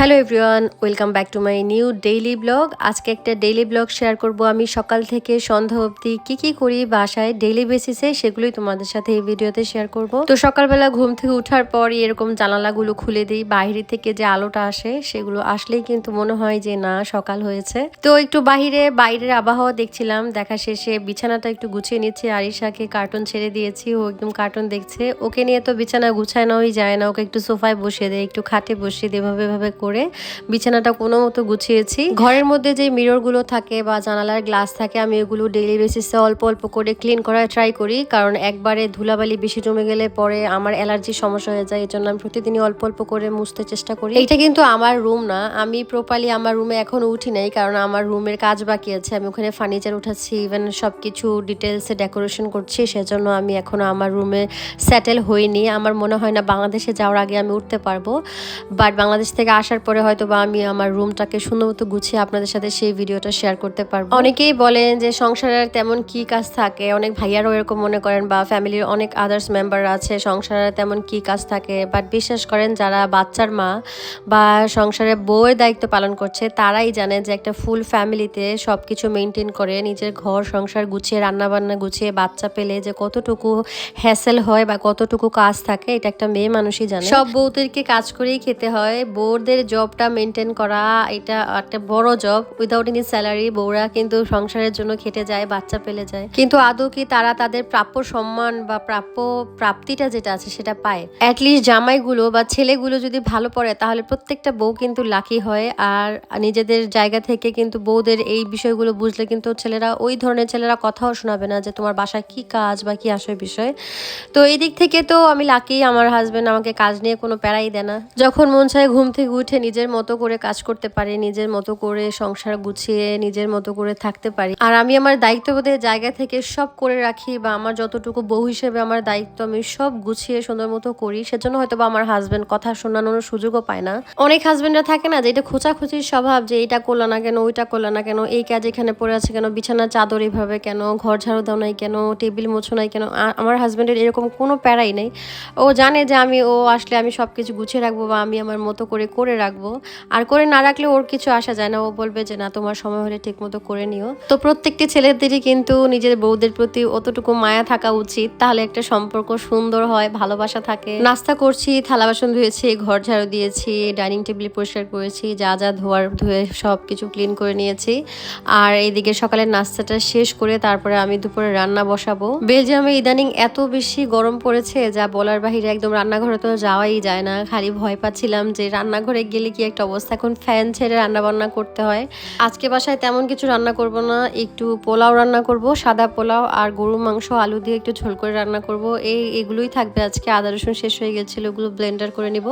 Hello everyone welcome back to my new daily vlog আজকে একটা daily blog share করব আমি। সকাল থেকে সন্ধ্যা অবধি কি কি করি বাসায় ডেইলি বেসিসে সেগুলোই তোমাদের সাথে এই ভিডিওতে শেয়ার করব। তো সকালবেলা ঘুম থেকে ওঠার পরই এরকম জানালাগুলো খুলে দিই। বাইরে থেকে যে আলোটা আসে, সেগুলো আসলেই কিন্তু মনে হয় যে না, সকাল হয়েছে। তো একটু বাহিরে বাইরের আবহাওয়া দেখছিলাম। দেখা শেষে বিছানাটা একটু গুছিয়ে নিচ্ছি। আরিশাকে কার্টুন ছেড়ে দিয়েছি। ও একদম কার্টুন দেখছে। ওকে নিয়ে তো বিছানা গুছায় গুছানোই যায় না। ওকে একটু সোফায় বসিয়ে দেয়, একটু খাটে বসিয়ে দিয়ে, এভাবে এভাবে করে বিছানাটা কোনো মতো গুছিয়েছি। ঘরের মধ্যে যে মিররগুলো থাকে বা জানালার গ্লাস থাকে, আমি ওগুলো ডেইলি বেসিসে অল্প অল্প করে ক্লিন করার ট্রাই করি। কারণ একবারে ধুলাবালি বেশি জমে গেলে পরে আমার অ্যালার্জি সমস্যা হয়ে যায় এই জন্য আমি প্রতিদিনই অল্প অল্প করে মুছতে চেষ্টা করি। এটা কিন্তু আমার রুম না। আমি প্রপারলি আমার রুমে এখনও উঠি নাই, কারণ আমার রুমের কাজ বাকি আছে। আমি ওখানে ফার্নিচার উঠাচ্ছি ইভেন সব কিছু ডিটেলসে ডেকোরেশন করছি, সেজন্য আমি এখনও আমার রুমে সেটেল হইনি। আমার মনে হয় না বাংলাদেশে যাওয়ার আগে আমি উঠতে পারব। বাট বাংলাদেশ থেকে আসার পরে হয়তো বা আমি আমার রুমটাকে সুন্দর মতো গুছিয়ে আপনাদের সাথে সেই ভিডিওটা শেয়ার করতে পারব। অনেকেই বলেন যে সংসারের তেমন কি কাজ থাকে? অনেক ভাইয়ারও এরকম মনে করেন বা ফ্যামিলির অনেক আদার্স মেম্বার আছে সংসারের তেমন কি কাজ থাকে? বাট বিশ্বাস করেন যারা বাচ্চার মা বা সংসারে বউয়ের দায়িত্ব পালন করছে, তারাই জানে যে একটা ফুল ফ্যামিলিতে সব কিছু মেনটেন করে, নিজের ঘর, সংসার গুছিয়ে রান্না বান্না গুছিয়ে, বাচ্চা পেলে যে কতটুকু হ্যাসেল হয় বা কতটুকু কাজ থাকে, এটা একটা মেয়ে মানুষই জানে। সব বউদেরকে কাজ করেই খেতে হয়, বউদের জবটা মেনটেন করা, এটা একটা বড় জব উইদাউট এনি স্যালারি বউরা কিন্তু সংসারের জন্য খেটে যায়, বাচ্চা পেলে যায়। কিন্তু আদৌ কি তারা তাদের প্রাপ্য সম্মান বা প্রাপ্য প্রাপ্তিটা যেটা আছে সেটা পায়? অ্যাটলিস্ট জামাইগুলো বা ছেলেগুলো যদি ভালো পড়ে, তাহলে প্রত্যেকটা বউ কিন্তু লাকি হয়। আর নিজেদের জায়গা থেকে কিন্তু বউদের এই বিষয়গুলো বুঝলে কিন্তু ছেলেরা, ওই ধরনের ছেলেরা কথাও শোনাবে না যে তোমার বাসায় কি কাজ বা কি আসে বিষয়। তো এই দিক থেকে তো আমি লাকি আমার হাজবেন্ড আমাকে কাজ নিয়ে কোনো প্যারাই দেয় না। যখন মন চায় ঘুম থেকে উঠে নিজের মতো করে কাজ করতে পারি, নিজের মতো করে সংসার গুছিয়ে, নিজের মতো করে থাকতে পারি। আর আমি আমার দায়িত্ববোধের জায়গা থেকে সব করে রাখি বা আমার যতটুকু বউ হিসেবে আমার দায়িত্ব আমি সব গুছিয়ে সুন্দর মতো করি, সেজন্য হয়তো বা আমার হাজবেন্ড কথা শোনানোর সুযোগও পায় না। অনেক হাজবেন্ডরা থাকে না যে এটা খোঁচাখুচির স্বভাব যে এটা করল না কেন, ওইটা করল না কেন, এই কাজ এখানে পড়ে আছে কেন, বিছানার চাদর এভাবে কেন, ঘর ঝাড়ু দাও নাই কেন, টেবিল মোছো নাই কেন আমার হাজবেন্ডের এরকম কোনো প্যারাই নেই। ও জানে যে আমি, ও আসলে আমি সব কিছু গুছিয়ে রাখব বা আমি আমার মতো করে করে রাখব। আর করে না রাখলে ওর কিছু আসা যায় না। ও বলবে যে, না, তোমার সময় হলে ঠিক মতো করে নিও। তো প্রত্যেকটি ছেলেদেরই কিন্তু নিজের বউদের প্রতি অতটুকু মায়া থাকা উচিত। তাহলে একটা সম্পর্ক সুন্দর হয়, ভালোবাসা থাকে। নাস্তা করছি, থালা বাসন ধুয়েছি, ঘর ঝাড়ু দিয়েছি, ডাইনিং টেবিল পরিষ্কার করেছি, যা যা ধোয়ার, ধুয়ে সব কিছু ক্লিন করে নিয়েছি। আর এইদিকে সকালের নাস্তাটা শেষ করে তারপরে আমি দুপুরে রান্না বসাবো। বেলজিয়ামে ইদানিং এত বেশি গরম পড়েছে যা বলার বাহিরে একদম রান্নাঘরে তো যাওয়াই যায় না। খালি ভয় পাচ্ছিলাম যে, রান্নাঘরে গেলে কি একটা অবস্থা? এখন ফ্যান ছেড়ে রান্না বান্না করতে হয়। আজকে বাসায় তেমন কিছু রান্না করব না। একটু পোলাও রান্না করব, সাদা পোলাও আর গরু মাংস, আলু দিয়ে একটু ঝোল করে রান্না করব। এই, এগুলোই থাকবে আজকে। আদা, রসুন শেষ হয়ে গেছিল, ওগুলো ব্লেন্ডার করে নিব।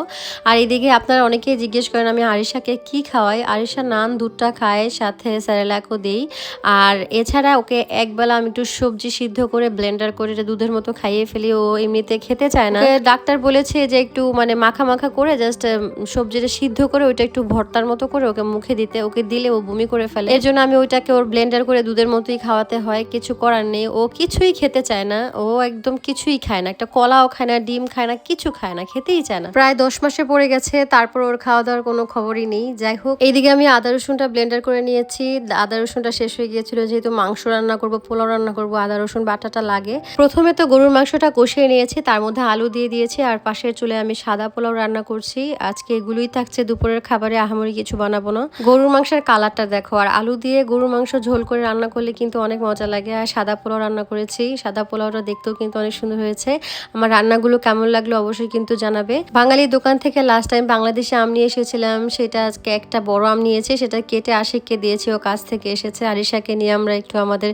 আর এইদিকে আপনারা অনেকেই জিজ্ঞেস করেন, আমি আরিশাকে কি খাওয়াই? আরিশা নান, দুধটা খায়, সাথে স্যারেলাকও দেই। আর এছাড়া ওকে একবেলা আমি একটু সবজি সিদ্ধ করে ব্লেন্ডার করে দুধের মতো খাইয়ে ফেলি। ও এমনিতে খেতে চায় না। ডাক্তার বলেছে যে একটু মানে মাখা মাখা করে জাস্ট সবজিটা সিদ্ধ করে ওইটা একটু ভর্তার মতো করে ওকে মুখে দিতে, ওকে দিলে ও বমি করে ফেলে। এর জন্য আমি ওইটাকে ওর ব্লেন্ডার করে দুধের মতোই খাওয়াতে হয়, কিছু করার নেই। ও কিছুই খেতে চায় না, ও একদম কিছুই খায় না। একটা কলাও খায় না, ডিম খায় না, কিছু খায় না, খেতেই চায় না। প্রায় দশ মাসে পড়ে গেছে, তারপর ওর খাওয়া দাওয়ার কোনো খবরই নেই। যাই হোক, এইদিকে আমি আদা রসুনটা ব্লেন্ডার করে নিয়েছি। আদা রসুনটা শেষ হয়ে গিয়েছিল, যেহেতু মাংস রান্না করব, পোলাও রান্না করব, আদা রসুন বাটাটা লাগে। প্রথমে তো গরুর মাংসটা কষিয়ে নিয়েছি, তার মধ্যে আলু দিয়ে দিয়েছি, আর পাশের চুলে আমি সাদা পোলাও রান্না করছি। আজকে এগুলোই থাকছে। দুপুরের খাবারে আহামরি কিছু বানাবো না। গরুর মাংসের কালারটা দেখো, আর আলু দিয়ে গরুর মাংস ঝোল করে রান্না করলে কিন্তু অনেক মজা লাগে। আর সাদা পোলাও রান্না করেছি, সাদা পোলাওটা দেখতেও কিন্তু অনেক সুন্দর হয়েছে। আমার রান্নাগুলো কেমন লাগল অবশ্যই কিন্তু জানাবে। বাঙালি দোকান থেকে লাস্ট টাইম বাংলাদেশে আম নিয়ে এসেছিলাম, সেটা আজকে একটা বড় আম নিয়েছে, সেটা কেটে আশিককে দিয়েছি, ও কাছ থেকে এসেছে। আরিশাকে নিয়ে আমরা একটু আমাদের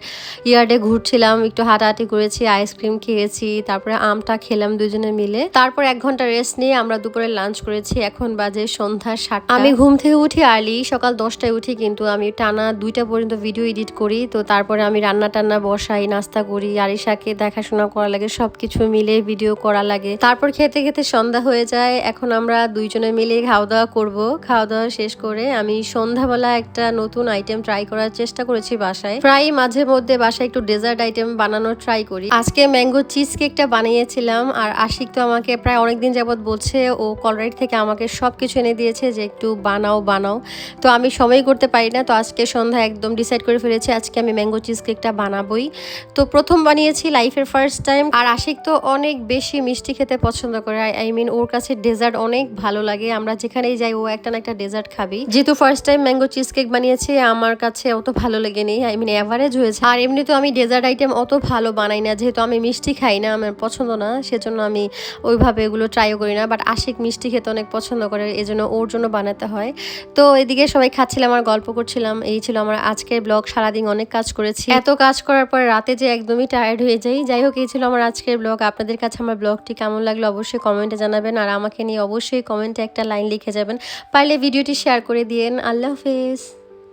ইয়ার্ডে ঘুরছিলাম, একটু হাঁটাহাঁটি করেছি আইসক্রিম খেয়েছি, তারপরে আমটা খেলাম দুজনে মিলে। তারপর এক ঘণ্টা রেস্ট নিয়ে আমরা দুপুরে লাঞ্চ করেছি। এখন বাজে সন্ধ্যা। সাতটা। আমি ঘুম থেকে উঠি আর্লি সকাল দশটায় উঠি, কিন্তু আমি টানা দুইটা পর্যন্ত ভিডিও এডিট করি। তো তারপরে আমি রান্না টান্না বসাই, নাস্তা করি, আরিশাকে দেখাশোনা করা লাগে সব কিছু মিলে ভিডিও করা লাগে। তারপর খেতে খেতে সন্ধ্যা হয়ে যায়। এখন আমরা দুইজনে মিলে খাওয়া দাওয়া করব। খাওয়া দাওয়া শেষ করে আমি সন্ধ্যাবেলা একটা নতুন আইটেম ট্রাই করার চেষ্টা করেছি বাসায়। প্রায় মাঝে মধ্যে বাসায় একটু ডেজার্ট আইটেম বানানোর ট্রাই করি। আজকে ম্যাঙ্গো চিজ কেকটা বানিয়েছিলাম, আর আশিক তো আমাকে প্রায় অনেকদিন যাবত বলছে, ও কলরাইট থেকে আমাকে সব কিছু এনে দিয়ে দিয়েছে যে একটু বানাও বানাও। তো আমি সময় করতে পারি না, তো আজকে সন্ধ্যা একদম ডিসাইড করে ফেলেছি, আজকে আমি ম্যাঙ্গো চিজ কেকটা বানাবোই। তো প্রথম বানিয়েছি লাইফের ফার্স্ট টাইম আর আশিক তো অনেক বেশি মিষ্টি খেতে পছন্দ করে। আই মিন ওর কাছে ডেজার্ট অনেক ভালো লাগে, আমরা যেখানেই যাই ও একটা না একটা ডেজার্ট খাবি যেহেতু first time mango cheese cake বানিয়েছে, আমার কাছে অত ভালো লাগে নেই আই মিন অ্যাভারেজ হয়েছে। আর এমনি তো আমি ডেজার্ট আইটেম অত ভালো বানাই না, যেহেতু আমি মিষ্টি খাই না, আমার পছন্দ না, সেজন্য আমি ওইভাবে এগুলো ট্রাইও করি না। বাট আশিক মিষ্টি খেতে অনেক পছন্দ করে এই জন্য ওর জন্য বানাতে হয়। তো এদিকে সবাই খাচ্ছিলাম, আর গল্প করছিলাম। এই ছিল আমার আজকের ব্লগ। সারাদিন অনেক কাজ করেছি। এত কাজ করার পর রাতে যে একদমই টায়ার্ড হয়ে যাই। যাই হোক, এই ছিল আমার আজকের ব্লগ। আপনাদের কাছে আমার ব্লগটি কেমন লাগল অবশ্যই কমেন্টে জানাবেন। আর আমাকে নিয়ে অবশ্যই কমেন্টে একটা লাইন লিখে যাবেন। পারলে ভিডিওটি শেয়ার করে দিয়েন। আল্লাহ হাফেজ।